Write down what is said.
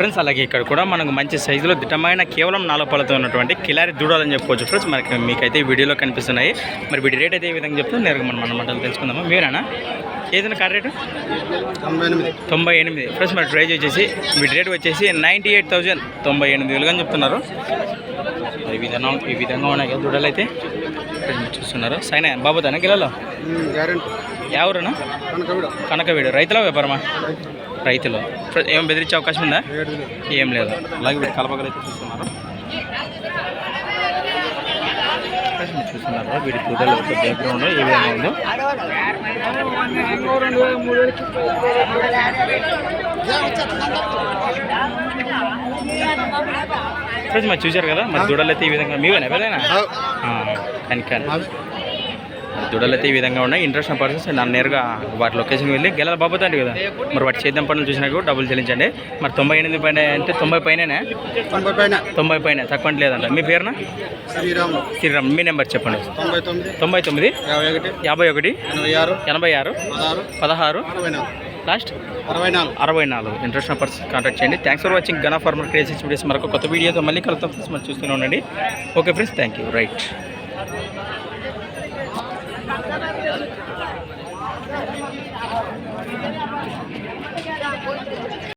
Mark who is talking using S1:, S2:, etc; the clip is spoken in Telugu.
S1: ఫ్రెండ్స్ అలాగే ఇక్కడ కూడా మనకు మంచి సైజులో దిట్టమైన కేవలం నాలుగు పళ్ళతో ఉన్నటువంటి కిలారి దూడాలని చెప్పుకోవచ్చు ఫ్రెండ్స్. మనకి మీకైతే వీడియోలో కనిపిస్తున్నాయి. మరి వీటి రేట్ అయితే ఏ విధంగా చెప్తే నేరుగా మనం మంటలు తెలుసుకుందాము. మీరేనా? ఏదైనా కార్ రేటు?
S2: తొంభై ఎనిమిది.
S1: తొంభై ఎనిమిది. ఫ్రెండ్స్ మరి ప్రైజ్ వచ్చేసి వీటి రేట్ వచ్చేసి నైంటీ ఎయిట్ థౌజండ్ తొంభై ఎనిమిది వేలుగా చెప్తున్నారు. ఈ విధంగా ఈ విధంగా ఉన్నాయి కదా దూడలు అయితే. ఇక్కడ చూస్తున్నారు? సైనా బాబుతానా గిలలో?
S2: గ్యారెంటీ
S1: ఎవరునా కనకవీడు. రైతుల వ్యాపారమా? రైతులు. ఏం బెదిరించే అవకాశం ఉందా. ఏం లేదు. అలాగే వీటి కలపగలు అయితే చూస్తున్నారు? చూస్తున్నారు? దూడలు యొక్క బ్యాక్గ్రౌండ్ ఏ విధంగా ఉందో? ఫ్రెండ్స్ మరి చూశారు కదా మరి దూడలు అయితే ఈ విధంగా మీవేనా? ఎవరైనా? కానీ కానీ. దూడలు అయితే ఈ విధంగా ఉన్నాయి. ఇంట్రెస్ట్ పర్సన్స్ నన్ను నేరుగా వాటి లొకేషన్కి వెళ్ళి గెలాల బాబోతండి కదా. మరి వాటి చేద్దాం పనులు చూసినాక డబ్బులు చెల్లించండి. మరి తొంభై ఎనిమిది పైన అంటే తొంభై పైననే?
S2: తొంభై పైన.
S1: తొంభై పైన. తక్కువ లేదంట. మీ పేరున?
S2: శ్రీరామ్
S1: శ్రీరామ్ మీ నెంబర్ చెప్పండి.
S2: తొంభై తొమ్మిది. యాభై ఒకటి. ఎనభై ఆరు.
S1: ఎనభై ఆరు.
S2: పదహారు.
S1: లాస్ట్?
S2: అరవై నాలుగు.
S1: అరవై నాలుగు. ఇంట్రెస్ట్ పర్సన్ కాంటాక్ట్ చేయండి. Thanks for watching Gana farmer creations videos మరొక కొత్త వీడియోతో మళ్ళీ కలుద్దాం. ఫ్రెండ్స్ మరి చూస్తూనే ఉండండి. Okay friends thank you right